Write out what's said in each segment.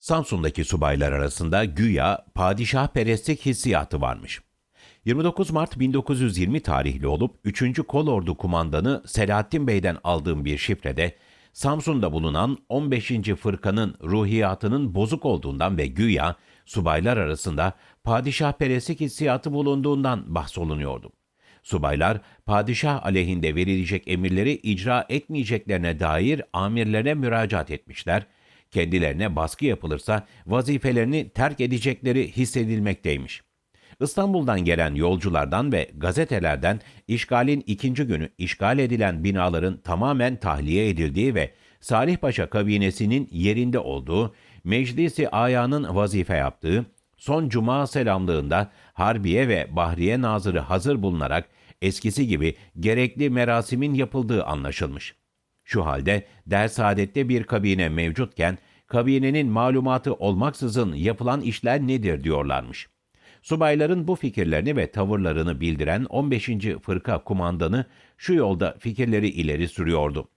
Samsun'daki subaylar arasında güya padişah perestlik hissiyatı varmış. 29 Mart 1920 tarihli olup 3. Kolordu Kumandanı Selahattin Bey'den aldığım bir şifrede Samsun'da bulunan 15. fırkanın ruhiyatının bozuk olduğundan ve güya subaylar arasında padişah perestlik hissiyatı bulunduğundan bahsolunuyordu. Subaylar padişah aleyhinde verilecek emirleri icra etmeyeceklerine dair amirlerine müracaat etmişler. Kendilerine baskı yapılırsa vazifelerini terk edecekleri hissedilmekteymiş. İstanbul'dan gelen yolculardan ve gazetelerden işgalin ikinci günü işgal edilen binaların tamamen tahliye edildiği ve Salih Paşa kabinesinin yerinde olduğu, meclisi ayağının vazife yaptığı, son cuma selamlığında Harbiye ve Bahriye Nazırı hazır bulunarak eskisi gibi gerekli merasimin yapıldığı anlaşılmış. Şu halde dersaadette bir kabine mevcutken kabinenin malumatı olmaksızın yapılan işler nedir diyorlarmış. Subayların bu fikirlerini ve tavırlarını bildiren 15. Fırka kumandanı şu yolda fikirleri ileri sürüyordu.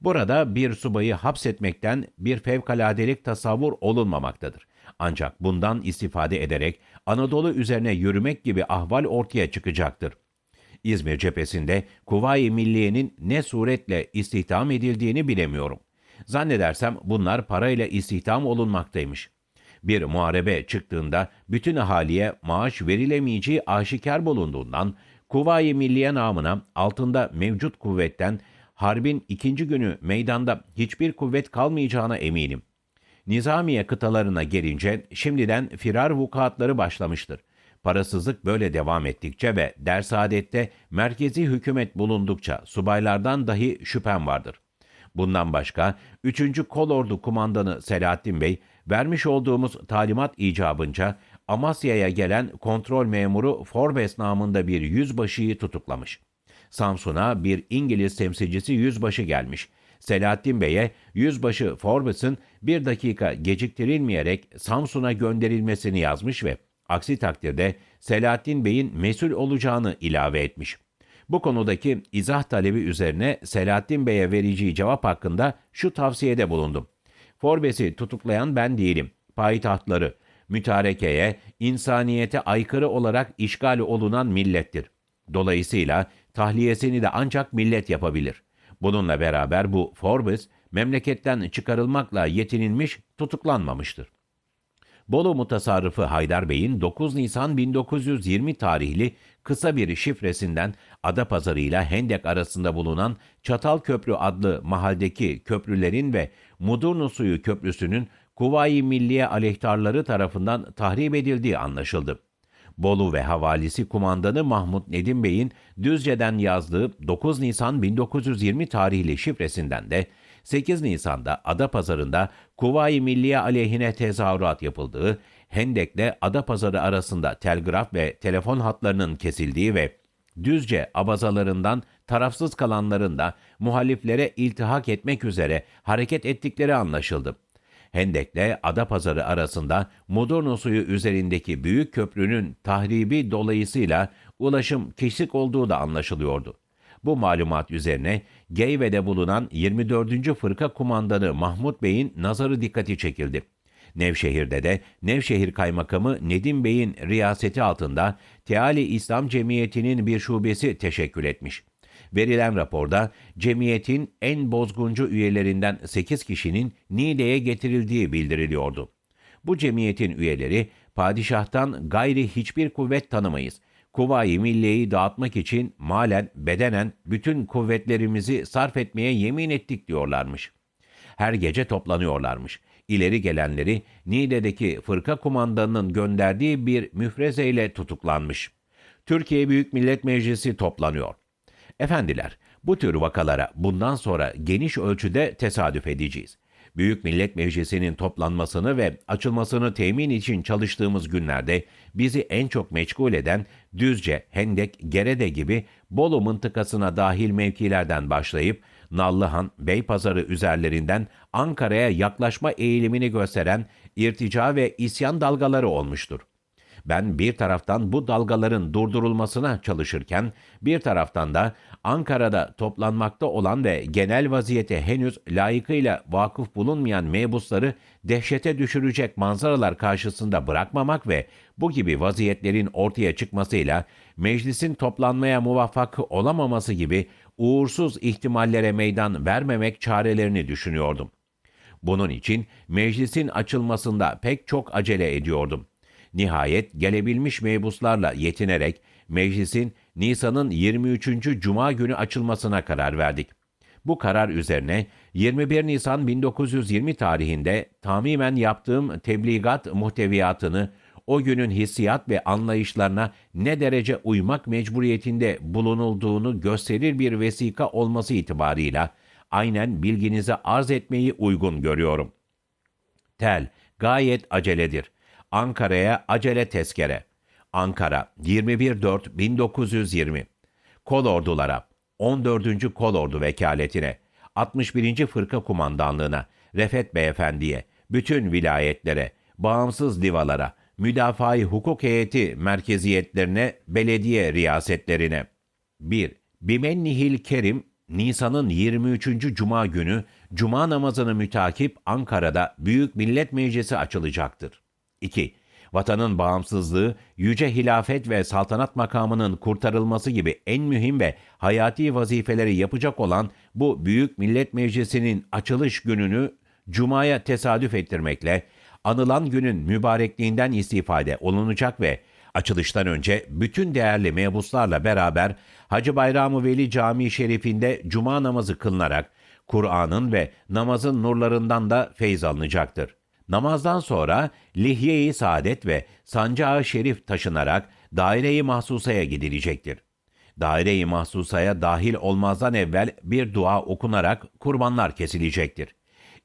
Burada bir subayı hapsetmekten bir fevkaladelik tasavvur olunmamaktadır. Ancak bundan istifade ederek Anadolu üzerine yürümek gibi ahval ortaya çıkacaktır. İzmir cephesinde Kuvayi Milliye'nin ne suretle istihdam edildiğini bilemiyorum. Zannedersem bunlar parayla istihdam olunmaktaymış. Bir muharebe çıktığında bütün ahaliye maaş verilemeyeceği aşikar bulunduğundan Kuvayi Milliye namına altında mevcut kuvvetten harbin ikinci günü meydanda hiçbir kuvvet kalmayacağına eminim. Nizamiye kıtalarına gelince şimdiden firar vukuatları başlamıştır. Parasızlık böyle devam ettikçe ve dersadette merkezi hükümet bulundukça subaylardan dahi şüphem vardır. Bundan başka 3. Kolordu Kumandanı Selahattin Bey vermiş olduğumuz talimat icabınca Amasya'ya gelen kontrol memuru Forbes namında bir yüzbaşıyı tutuklamış. Samsun'a bir İngiliz temsilcisi yüzbaşı gelmiş. Selahattin Bey'e yüzbaşı Forbes'ın bir dakika geciktirilmeyerek Samsun'a gönderilmesini yazmış ve aksi takdirde Selahattin Bey'in mesul olacağını ilave etmiş. Bu konudaki izah talebi üzerine Selahattin Bey'e vereceği cevap hakkında şu tavsiyede bulundum. Forbes'i tutuklayan ben değilim. Payitahtları, mütarekeye, insaniyete aykırı olarak işgal olunan millettir. Dolayısıyla tahliyesini de ancak millet yapabilir. Bununla beraber bu Forbes, memleketten çıkarılmakla yetinilmiş, tutuklanmamıştır. Bolu mutasarrıfı Haydar Bey'in 9 Nisan 1920 tarihli kısa bir şifresinden Adapazarı ile Hendek arasında bulunan Çatal Köprü adlı mahalledeki köprülerin ve Mudurnu Suyu Köprüsü'nün Kuvayi Milliye aleyhtarları tarafından tahrip edildiği anlaşıldı. Bolu ve havalisi kumandanı Mahmut Nedim Bey'in Düzce'den yazdığı 9 Nisan 1920 tarihli şifresinden de 8 Nisan'da Adapazarı'nda Kuvayi Milliye aleyhine tezahürat yapıldığı, Hendek'le Adapazarı arasında telgraf ve telefon hatlarının kesildiği ve Düzce abazalarından tarafsız kalanların da muhaliflere iltihak etmek üzere hareket ettikleri anlaşıldı. Hendek'le Adapazarı arasında Mudurnu suyu üzerindeki büyük köprünün tahribi dolayısıyla ulaşım kesik olduğu da anlaşılıyordu. Bu malumat üzerine Geyve'de bulunan 24. Fırka Kumandanı Mahmut Bey'in nazarı dikkati çekildi. Nevşehir'de de Nevşehir Kaymakamı Nedim Bey'in riyaseti altında Teali İslam Cemiyeti'nin bir şubesi teşekkül etmiş. Verilen raporda cemiyetin en bozguncu üyelerinden 8 kişinin Niğde'ye getirildiği bildiriliyordu. Bu cemiyetin üyeleri padişahtan gayri hiçbir kuvvet tanımayız. Kuvayi Milliye'yi dağıtmak için malen, bedenen bütün kuvvetlerimizi sarf etmeye yemin ettik diyorlarmış. Her gece toplanıyorlarmış. İleri gelenleri Niğde'deki fırka kumandanının gönderdiği bir müfrezeyle tutuklanmış. Türkiye Büyük Millet Meclisi toplanıyor. Efendiler, bu tür vakalara bundan sonra geniş ölçüde tesadüf edeceğiz. Büyük Millet Meclisi'nin toplanmasını ve açılmasını temin için çalıştığımız günlerde bizi en çok meçgul eden Düzce, Hendek, Gerede gibi Bolu mıntıkasına dahil mevkilerden başlayıp Nallıhan, Beypazarı üzerlerinden Ankara'ya yaklaşma eğilimini gösteren irtica ve isyan dalgaları olmuştur. Ben bir taraftan bu dalgaların durdurulmasına çalışırken bir taraftan da Ankara'da toplanmakta olan ve genel vaziyete henüz layıkıyla vakıf bulunmayan mebusları dehşete düşürecek manzaralar karşısında bırakmamak ve bu gibi vaziyetlerin ortaya çıkmasıyla meclisin toplanmaya muvaffak olamaması gibi uğursuz ihtimallere meydan vermemek çarelerini düşünüyordum. Bunun için meclisin açılmasında pek çok acele ediyordum. Nihayet gelebilmiş mebuslarla yetinerek meclisin Nisan'ın 23. Cuma günü açılmasına karar verdik. Bu karar üzerine 21 Nisan 1920 tarihinde tamimen yaptığım tebligat muhteviyatını o günün hissiyat ve anlayışlarına ne derece uymak mecburiyetinde bulunulduğunu gösterir bir vesika olması itibarıyla aynen bilginize arz etmeyi uygun görüyorum. Tel gayet aceledir. Ankara'ya acele tezkere. Ankara 21.4.1920 Kol ordulara 14. Kol Ordu vekaletine 61. Fırka Kumandanlığına Refet Beyefendiye bütün vilayetlere bağımsız divalara müdafaa hukuk heyeti merkeziyetlerine belediye riyasetlerine 1. Bimennihil Kerim Nisan'ın 23. Cuma günü Cuma namazını mütakip Ankara'da Büyük Millet Meclisi açılacaktır. 2. Vatanın bağımsızlığı, yüce hilafet ve saltanat makamının kurtarılması gibi en mühim ve hayati vazifeleri yapacak olan bu Büyük Millet Meclisi'nin açılış gününü Cuma'ya tesadüf ettirmekle anılan günün mübarekliğinden istifade olunacak ve açılıştan önce bütün değerli mebuslarla beraber Hacı Bayram-ı Veli Camii Şerifinde cuma namazı kılınarak Kur'an'ın ve namazın nurlarından da feyz alınacaktır. Namazdan sonra Lihye-i Saadet ve Sancağı Şerif taşınarak daire-i mahsusaya gidilecektir. Daire-i mahsusaya dahil olmazdan evvel bir dua okunarak kurbanlar kesilecektir.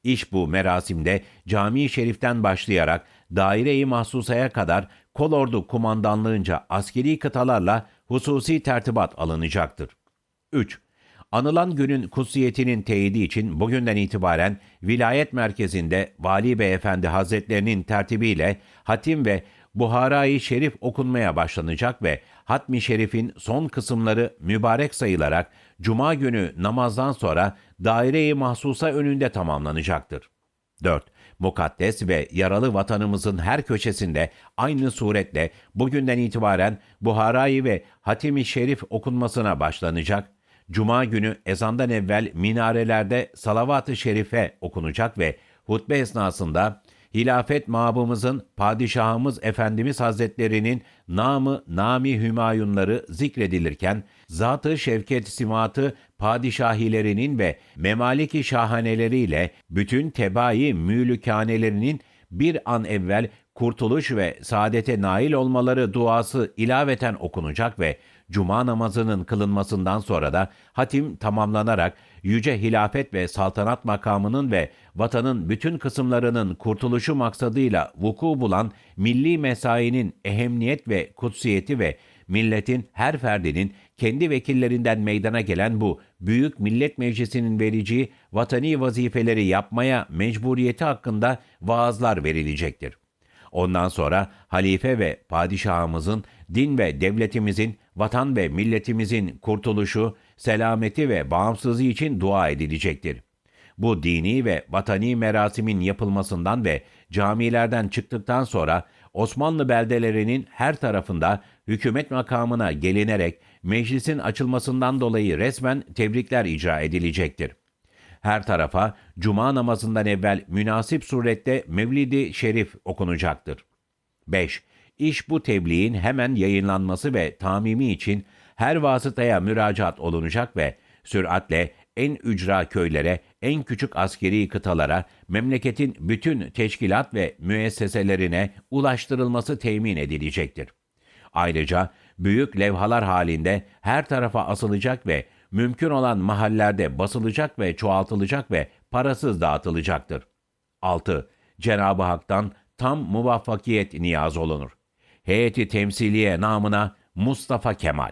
İş bu merasimde cami-i şeriften başlayarak daire-i mahsusaya kadar kolordu kumandanlığınca askeri kıtalarla hususi tertibat alınacaktır. 3. Anılan günün kutsiyetinin teyidi için bugünden itibaren vilayet merkezinde Vali Beyefendi Hazretlerinin tertibiyle hatim ve Buhara-i Şerif okunmaya başlanacak ve Hatmi Şerif'in son kısımları mübarek sayılarak Cuma günü namazdan sonra daire-i mahsusa önünde tamamlanacaktır. 4. Mukaddes ve yaralı vatanımızın her köşesinde aynı suretle bugünden itibaren Buhara'yı ve Hatim-i Şerif okunmasına başlanacak. Cuma günü ezandan evvel minarelerde salavat-ı şerife okunacak ve hutbe esnasında hilafet mabımızın padişahımız Efendimiz Hazretlerinin namı nami hümayunları zikredilirken zatı şevket simatı padişahilerinin ve memaliki şahaneleriyle bütün tebai mülükanelerinin bir an evvel kurtuluş ve saadete nail olmaları duası ilaveten okunacak ve cuma namazının kılınmasından sonra da hatim tamamlanarak yüce hilafet ve saltanat makamının ve vatanın bütün kısımlarının kurtuluşu maksadıyla vuku bulan milli mesainin ehemmiyet ve kutsiyeti ve milletin her ferdinin kendi vekillerinden meydana gelen bu Büyük Millet Meclisi'nin vereceği vatani vazifeleri yapmaya mecburiyeti hakkında vaazlar verilecektir. Ondan sonra halife ve padişahımızın, din ve devletimizin, vatan ve milletimizin kurtuluşu, selameti ve bağımsızlığı için dua edilecektir. Bu dini ve vatani merasimin yapılmasından ve camilerden çıktıktan sonra Osmanlı beldelerinin her tarafında hükümet makamına gelinerek meclisin açılmasından dolayı resmen tebrikler icra edilecektir. Her tarafa cuma namazından evvel münasip surette Mevlidi Şerif okunacaktır. 5. İş bu tebliğin hemen yayınlanması ve tamimi için her vasıtaya müracaat olunacak ve süratle en ücra köylere, en küçük askeri kıtalara, memleketin bütün teşkilat ve müesseselerine ulaştırılması temin edilecektir. Ayrıca büyük levhalar halinde her tarafa asılacak ve mümkün olan mahallerde basılacak ve çoğaltılacak ve parasız dağıtılacaktır. 6. Cenab-ı Hak'tan tam muvaffakiyet niyaz olunur. Heyeti temsiliye namına Mustafa Kemal